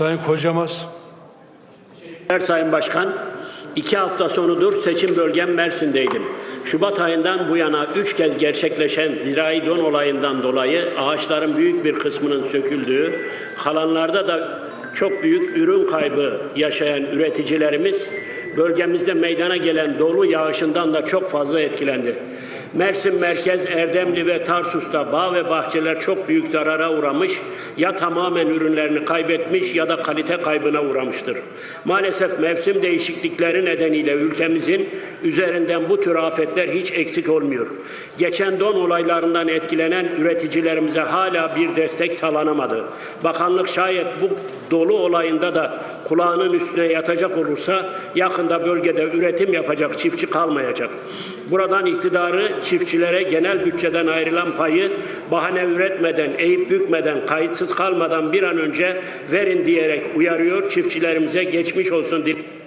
Sayın Kocamaz. Teşekkürler Sayın Başkan. İki hafta sonudur seçim bölgem Mersin'deydim. Şubat ayından bu yana üç kez gerçekleşen zirai don olayından dolayı ağaçların büyük bir kısmının söküldüğü, kalanlarda da çok büyük ürün kaybı yaşayan üreticilerimiz bölgemizde meydana gelen dolu yağışından da çok fazla etkilendi. Mersin Merkez, Erdemli ve Tarsus'ta bağ ve bahçeler çok büyük zarara uğramış, ya tamamen ürünlerini kaybetmiş ya da kalite kaybına uğramıştır. Maalesef mevsim değişiklikleri nedeniyle ülkemizin üzerinden bu tür afetler hiç eksik olmuyor. Geçen don olaylarından etkilenen üreticilerimize hala bir destek sağlanamadı. Bakanlık şayet bu dolu olayında da kulağının üstüne yatacak olursa yakında bölgede üretim yapacak çiftçi kalmayacak. Buradan iktidarı çiftçilere genel bütçeden ayrılan payı bahane üretmeden, eğip bükmeden, kayıtsız kalmadan bir an önce verin diyerek uyarıyor. Çiftçilerimize geçmiş olsun. dil-